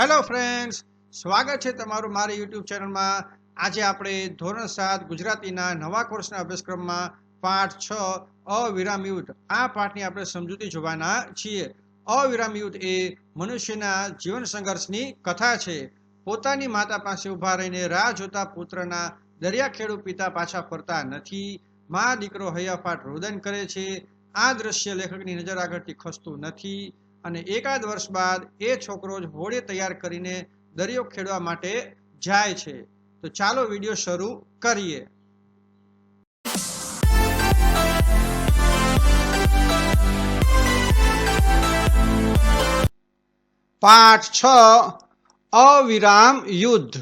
Hello friends, સ્વાગત છે તમારું મારી યુટ્યુબ ચેનલમાં. આજે આપણે ધોરણ સાત ગુજરાતીના નવા કોર્સના અભ્યાસક્રમમાં પાઠ છ, અવિરામ યુદ્ધ. આ પાઠની આપણે સમજૂતી જોવાના છીએ. અવિરામ યુદ્ધ એ મનુષ્યના જીવન સંઘર્ષની કથા છે. પોતાની માતા પાસે ઊભા રહીને રાહ જોતા પુત્રના દરિયા ખેડુ પિતા પાછા ફરતા નથી. મા દીકરો હૈયાફાટ રોદન કરે છે. આ દ્રશ્ય લેખકની નજર આગળથી ખસતું નથી. અને એકાદ વર્ષ બાદ એ છોકરો જ હોળી તૈયાર કરીને દરિયો ખેડવા માટે જાય છે. તો ચાલો વીડિયો શરૂ કરીએ. પાઠ છ, અવિરામ યુદ્ધ.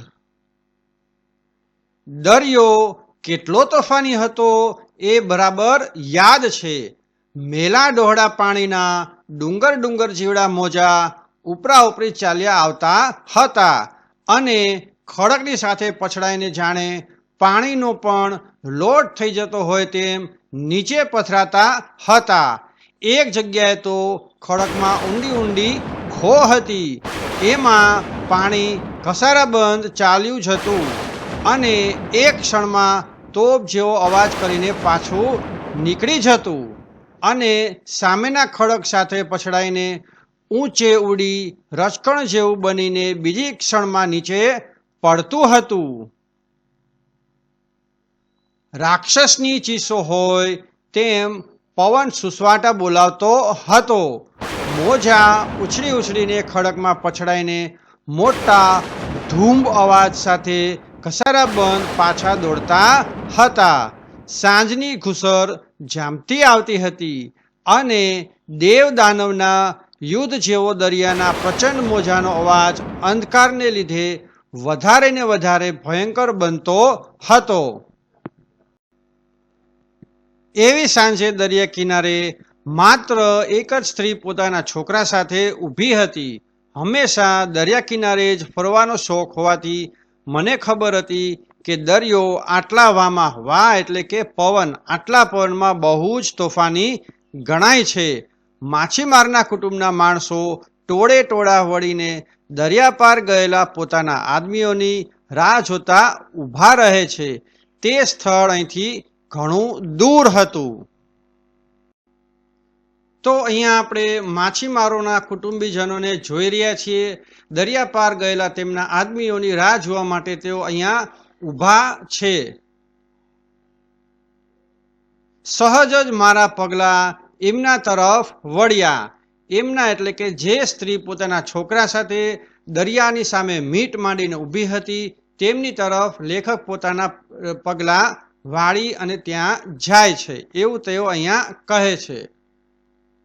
દરિયો કેટલો તોફાની હતો એ બરાબર યાદ છે. મેલા ડોહડા પાણીના ડુંગર ડુંગર જીવડા મોજા ઉપરા ઉપરી ચાલ્યા આવતા હતા અને ખડકની સાથે પછડાઈને જાણે પાણીનો પણ લોટ થઈ જતો હોય તેમ નીચે પથરાતા હતા. એક જગ્યાએ તો ખડકમાં ઊંડી ઊંડી ખો હતી. એમાં પાણી ઘસારાબંધ ચાલ્યું જ હતું અને એક ક્ષણમાં તોપ જેવો અવાજ કરીને પાછું નીકળી જતું. અને સામેના ખડક સાથે પછડાઈને ઊંચે ઉડી રચકણ જેવું બનીને બીજી ક્ષણમાં નીચે પડતું હતું. રાક્ષસની ચીસો હોય તેમ પવન સુસવાટા બોલાવતો હતો. મોજા ઉછળી ઉછળીને ખડકમાં પછડાઈને મોટા ધૂમ અવાજ સાથે ઘસારાબંધ પાછા દોડતા હતા. સાંજની ઘુસર જામતી આવતી હતી અને દેવ દાનવના યુદ્ધ જેવો દરિયાના પ્રચંડ મોજાનો અવાજ અંધકારને લીધે વધારે ને વધારે ભયંકર બનતો હતો. એવી સાંજે દરિયા કિનારે માત્ર એક જ સ્ત્રી પોતાના છોકરા સાથે ઊભી હતી. હંમેશા દરિયા કિનારે જ ફરવાનો શોખ હોવાથી મને ખબર હતી કે દરિયો આટલા વામાં વા એટલે કે પવન, આટલા પવનમાં બહુ જ તોફાની ગણાય છે. માછીમારના કુટુંબના માણસો ટોળે ટોળા વળીને દરિયા પાર ગયેલા પોતાના આદમીઓની રાહ જોતા ઊભા રહે છે. તે સ્થળ અહીંથી ઘણું દૂર હતું. તો અહીંયા આપણે માછીમારોના કુટુંબીજનોને જોઈ રહ્યા છીએ. દરિયા પાર ગયેલા તેમના આદમીઓની રાહ જોવા માટે તેઓ અહીંયા ઊભા છે. સહજ જ મારા પગલા એમના તરફ વળ્યા. એમના એટલે કે જે સ્ત્રી પોતાના છોકરા સાથે દરિયાની સામે મીટ માંડીને ઊભી હતી, તેમની તરફ લેખક પોતાના પગલા વાળી અને ત્યાં જાય છે. એવું તેઓ અહીંયા કહે છે.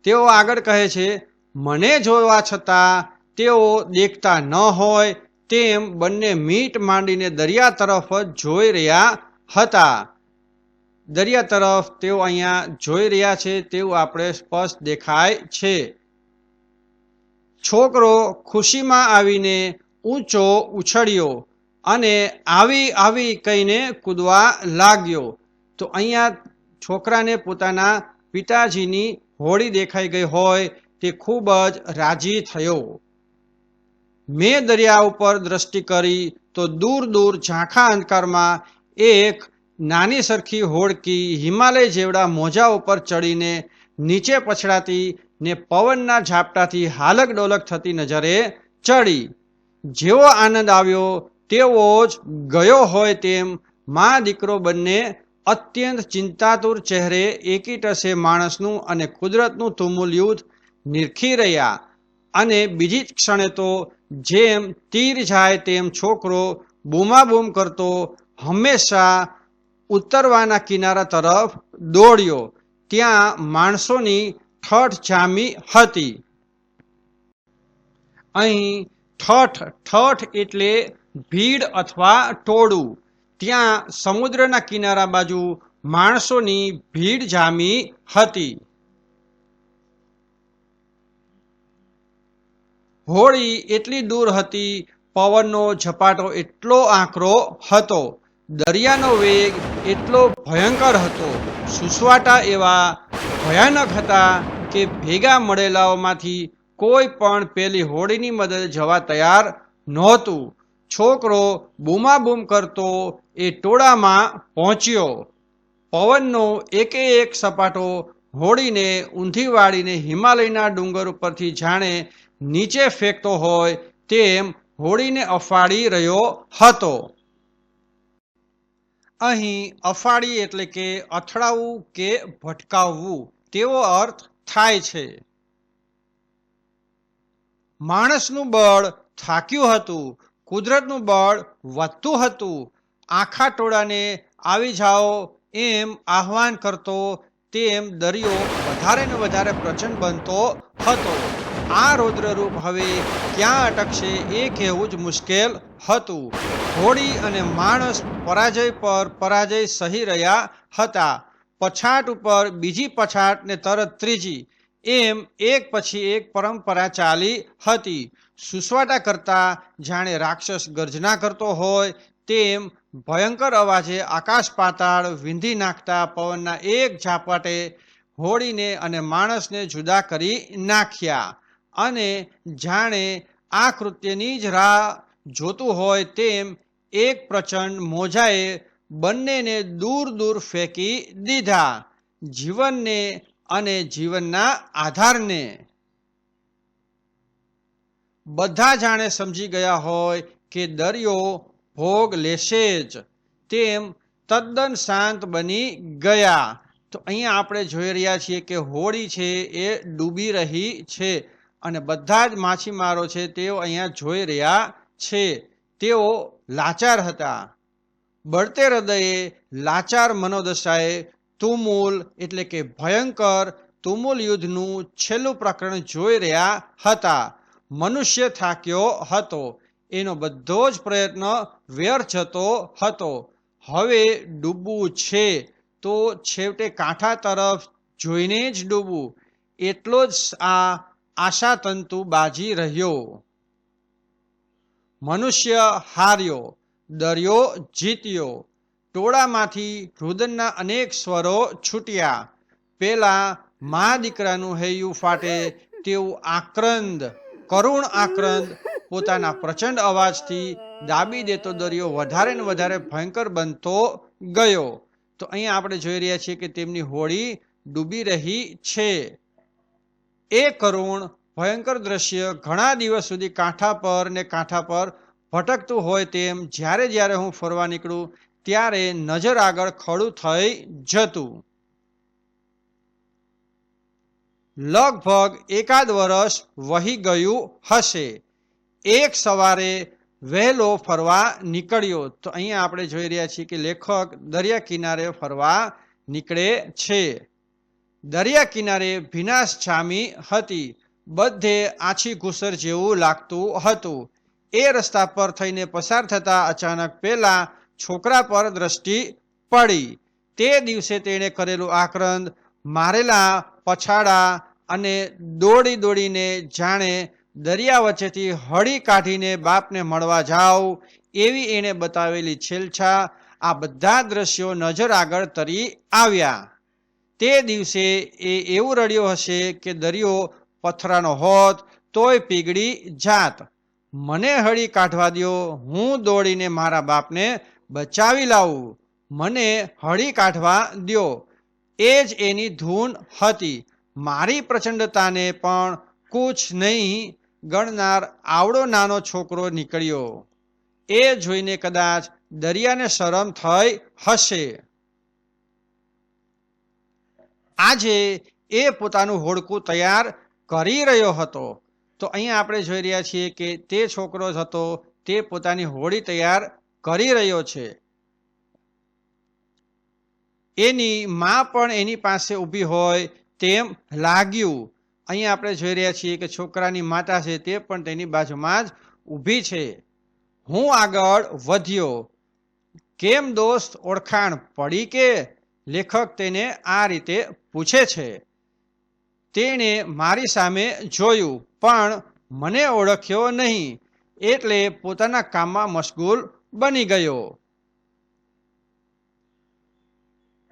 તેઓ આગળ કહે છે, મને જોવા છતાં તેઓ દેખતા ન હોય તેમ બંને મીટ માંડીને દરિયા તરફ જ જોઈ રહ્યા હતા. દરિયા તરફ તેઓ અહીંયા જોઈ રહ્યા છે તેવું આપણે સ્પષ્ટ દેખાય છે. છોકરો ખુશીમાં આવીને ઊંચો ઉછળ્યો અને આવી આવી કહીને કૂદવા લાગ્યો. તો અહીંયા છોકરાને પોતાના પિતાજીની હોળી દેખાઈ ગઈ હોય તે ખૂબ જ રાજી થયો. મેં દરિયા ઉપર દ્રષ્ટિ કરી તો દૂર દૂર ઝાંખા અંધકારમાં એક નાની સરખી હોડકી હિમાલય જેવડા મોજા ઉપર ચડીને નીચે પછડાતી ને પવનના ઝાપટાથી હાલક ડોલક થતી નજરે ચડી. જેવો આનંદ આવ્યો, તેવો જ ગયો હોય તેમ મા દીકરો બંને અત્યંત ચિંતાતુર ચહેરે એકીટસે માણસનું અને કુદરતનું તુમુલ યુદ્ધ નિરખી રહ્યા. અને બીજી જ ક્ષણે તો જેમ તીર જાય તેમ છોકરો બૂમાબૂમ કરતો હંમેશા ઉત્તરવાના કિનારા તરફ દોડ્યો. ત્યાં માણસોની ઠઠ જામી હતી. અહીં ઠઠ ઠઠ એટલે ભીડ અથવા ટોળું. ત્યાં સમુદ્રના કિનારા બાજુ માણસોની ભીડ જામી હતી. હોળી એટલી દૂર હતી, પવનનો ઝપાટો એટલો આંકરો હતો, દરિયાનો વેગ એટલો ભયંકર હતો, સુસવાટા એવા ભયાનક હતા કે ભેગા મળેલાઓમાંથી કોઈ પણ પેલી હોડીની મદદ જવા તૈયાર નહોતું. છોકરો બૂમાબૂમ કરતો એ ટોળામાં પહોંચ્યો. પવનનો એકે એક સપાટો હોડીને ઊંધી વાળીને હિમાલયના ડુંગર ઉપરથી જાણે નીચે ફેંકતો હોય તેમ હોડીને અફાડી રહ્યો હતો. અહીં અફાડી એટલે કે અથડાવવું કે ભટકાવવું, તેવો અર્થ થાય છે. માણસનું બળ થાક્યું હતું, કુદરતનું બળ વધતું હતું, આખા ટોળાને આવી જાઓ એમ આહવાન કરતો તેમ દરિયો વધારે ને વધારે પ્રચંડ બનતો હતો. આ રૌદ્રરૂપ હવે ક્યાં અટકશે એ કહેવું જ મુશ્કેલ હતું. હોડી અને માણસ પરાજય પર પરાજય સહી રહ્યા હતા. પછાટ ઉપર બીજી પછાટ ને તરત ત્રીજી. એમ એક પછી એક પરંપરા ચાલી હતી. સુસવાટા કરતા જાણે રાક્ષસ ગર્જના કરતો હોય તેમ ભયંકર અવાજે આકાશ પાતાળ વિંધી નાખતા પવનના એક ઝાપટે હોડીને અને માણસને જુદા કરી નાખ્યા. અને જાણે આ કૃત્યની જ રાહ જોતું હોય તેમ એક પ્રચંડ મોજાએ બંનેને દૂર દૂર ફેંકી દીધા, જીવનને અને જીવનના આધારને. બધા જાણે સમજી ગયા હોય કે દરિયો ભોગ લેશે જ, તેમ તદ્દન શાંત બની ગયા. તો અહીંયા આપણે જોઈ રહ્યા છીએ કે હોળી છે એ ડૂબી રહી છે. અને બધા જ માછીમારો છે તેઓ અહીંયા જોઈ રહ્યા છે. તેઓ લાચાર હતા. બળતે હૃદયે લાચાર મનોદશાએ તુમુલ એટલે કે ભયંકર તુમુલ યુદ્ધનું છેલ્લું પ્રકરણ જોઈ રહ્યા હતા. મનુષ્ય થાક્યો હતો. એનો બધો જ પ્રયત્ન વ્યર્થ જતો હતો. હવે ડૂબવું છે તો છેવટે કાંઠા તરફ જોઈને જ ડૂબવું. એટલો જ આ આશાતંતુ બાજી રહ્યો. મનુષ્ય હાર્યો, દરિયો જીત્યો. ટોળામાંથી રુદનના અનેક સ્વરો છૂટ્યા. પેલા મા દીકરાનું હૈયું ફાટે તેવું આક્રંદ, કરુણ આક્રંદ પોતાના પ્રચંડ અવાજથી દાબી દેતો દરિયો વધારે ને વધારે ભયંકર બનતો ગયો. તો અહીંયા આપણે જોઈ રહ્યા છીએ કે તેમની હોડી ડૂબી રહી છે. એ કરુણ ભયંકર દ્રશ્ય ઘણા દિવસ સુધી કાંઠા પર ને કાંઠા પર ભટકતું હોય તેમ જ્યારે જ્યારે હું ફરવા નીકળું, ત્યારે નજર આગળ ખડું થઈ જતું. લગભગ એકાદ વર્ષ વહી ગયું હશે. એક સવારે વહેલો ફરવા નીકળ્યો. તો અહીંયા આપણે જોઈ રહ્યા છીએ કે લેખક દરિયા કિનારે ફરવા નીકળે છે. દરિયા કિનારે ભીનાશ છામી હતી. બધે આછી ઘુસર જેવું લાગતું હતું. એ રસ્તા પર થઈને પસાર થતા અચાનક પેલા છોકરા પર દ્રષ્ટિ પડી. તે દિવસે તેણે કરેલું આક્રંદ મારેલા પછાડા અને દોડી દોડીને જાણે દરિયા વચ્ચેથી હળી કાઢીને બાપને મળવા જાઓ એવી એણે બતાવેલી છેલછા આ બધા દ્રશ્યો નજર આગળ તરી આવ્યા. તે દિવસે એ એવું રડ્યો હશે કે દરિયો પથરાનો હોત, તોય પીગળી જાત. મને હળી કાઢવા દ્યો, હું દોડીને મારા બાપને બચાવી લાવું. મને હળી કાઢવા દ્યો. એ જ એની ધૂન હતી. મારી પ્રચંડતાને પણ કુછ નહીં, ગણનાર આવડો નાનો છોકરો નીકળ્યો. એ જોઈને કદાચ દરિયાને શરમ થઈ હશે. આજે એ પોતાનું હોડકું તૈયાર કરી રહ્યો હતો. તો અહીંયા આપણે જોઈ રહ્યા છીએ કે તે છોકરો જ હતો, તે પોતાની હોડી તૈયાર કરી રહ્યો છે. એની માં પણ એની પાસે ઊભી હોય તેમ લાગ્યું. અહીંયા આપણે જોઈ રહ્યા છીએ કે છોકરાની માતા છે તે પણ તેની બાજુમાં જ ઊભી છે. હું આગળ વધ્યો. કેમ દોસ્ત ઓળખાણ પડી કે? લેખક તેને આ રીતે પૂછે છે, તેણે મારી સામે જોયું, પણ મને ઓળખ્યો નહીં, એટલે પોતાના કામમાં મશગુલ બની ગયો.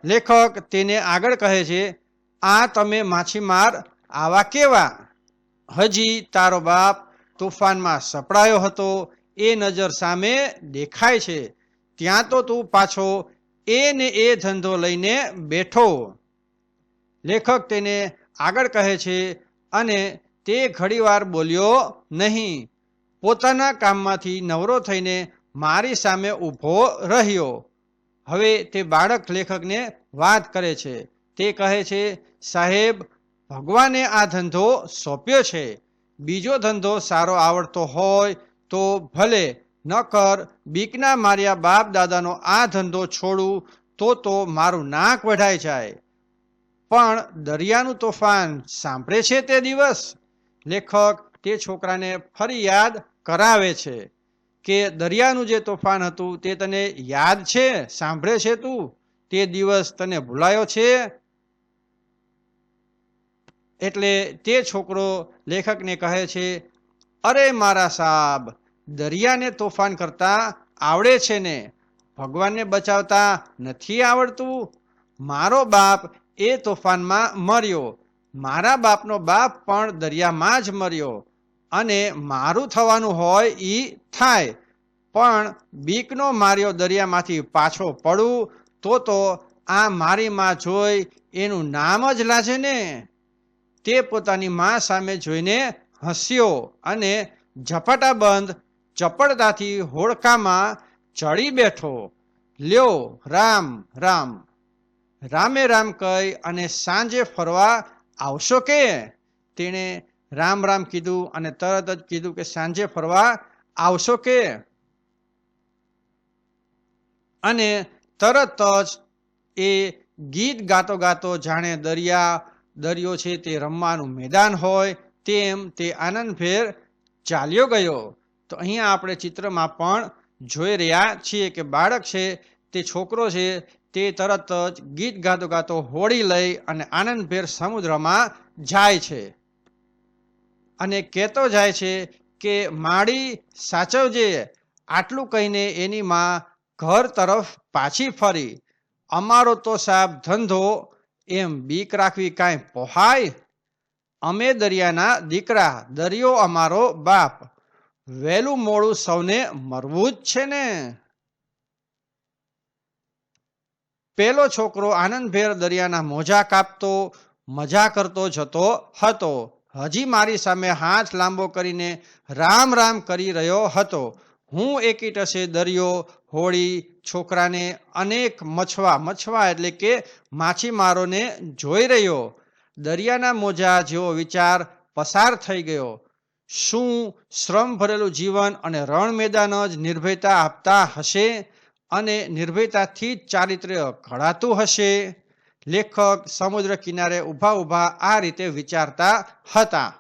લેખક તેને આગળ કહે છે, આ તમે માછીમાર આવા કેવા? હજી તારો બાપ તોફાનમાં સપડાયો હતો, એ નજર સામે દેખાય છે, ત્યાં તો તું પાછો એ ને એ ધંધો લઈને બેઠો. લેખક તેને આગળ કહે છે અને તે ઘડીવાર બોલ્યો નહીં. પોતાના કામમાંથી નવરો થઈને મારી સામે ઊભો રહ્યો. હવે તે બાળક લેખકને વાત કરે છે. તે કહે છે, સાહેબ, ભગવાને આ ધંધો સોંપ્યો છે. બીજો ધંધો સારો આવડતો હોય તો ભલે. નકર બીકના માર્યા બાપ દાદાનો આ ધંધો છોડું તો તો મારું નાક વઢાઈ જાય. પણ દરિયાનું તોફાન સાંભળે છે તે દિવસ? લેખક તે છોકરાને ફરી યાદ કરાવે છે કે દરિયાનું જે તોફાન હતું તે તને યાદ છે? સાંભળે છે તું? તે દિવસ તને ભૂલાયો છે? એટલે તે છોકરો લેખકને કહે છે, અરે મારા સાબ, દરિયાને તોફાન કરતા આવડે છે ને? ભગવાનને બચાવતા નથી આવડતું? મારો બાપ એ તોફાનમાં મર્યો. મારા બાપનો બાપ પણ દરિયામાં જ મર્યો અને મારું થવાનું હોય એ થાય. પણ બીકનો માર્યો દરિયામાંથી પાછો પડું, તો તો આ મારી માં જોઈ એનું નામ જ લાજે ને. તે પોતાની મા સામે જોઈને હસ્યો અને ઝપાટાબંધ ચપળતાથી હોડકામાં ચડી બેઠો. લ્યો, રામ રામ. રામે રામ કહી અને સાંજે ફરવા આવશો કે? તેણે રામ રામ કીધું અને તરત જ કીધું કે સાંજે ફરવા આવશો કે? અને તરત જ એ ગીત ગાતો ગાતો જાણે દરિયા, દરિયો છે તે રમવાનું મેદાન હોય તેમ તે આનંદભેર ચાલ્યો ગયો. તો અહીંયા આપણે ચિત્રમાં પણ જોઈ રહ્યા છીએ કે બાળક છે તે છોકરો છે તે તરત જ ગીત ગાતો ગાતો હોડી લઈ અને આનંદભેર સમુદ્રમાં જાય છે. અને કહેતો જાય છે કે, માડી, સાચવજે. આટલું કહીને એની માં ઘર તરફ પાછી ફરી. અમારો તો સાહેબ ધંધો, એમ બીક રાખવી કાંઈ પોહાય? અમે દરિયાના દીકરા, દરિયો અમારો બાપ. વહેલું મોડું સૌને મરવું જ છે ને. પેલો છોકરો આનંદભેર દરિયાના મોજા કાપતો, મજા કરતો જતો હતો. હજી મારી સામે હાથ લાંબો કરીને રામ રામ કરી રહ્યો હતો. હું એકીટસે દરિયો હોળી છોકરાને અનેક મછવા મછવા એટલે કે માછીમારોને જોઈ રહ્યો. દરિયાના મોજા જેવો વિચાર પસાર થઈ ગયો. શું શ્રમ ભરેલું જીવન અને રણ મેદાન જ નિર્ભયતા આપતા હશે? અને નિર્ભયતાથી જ ચારિત્ર્ય ઘડાતું હશે લેખક સમુદ્ર કિનારે ઊભા ઊભા આ રીતે વિચારતા હતા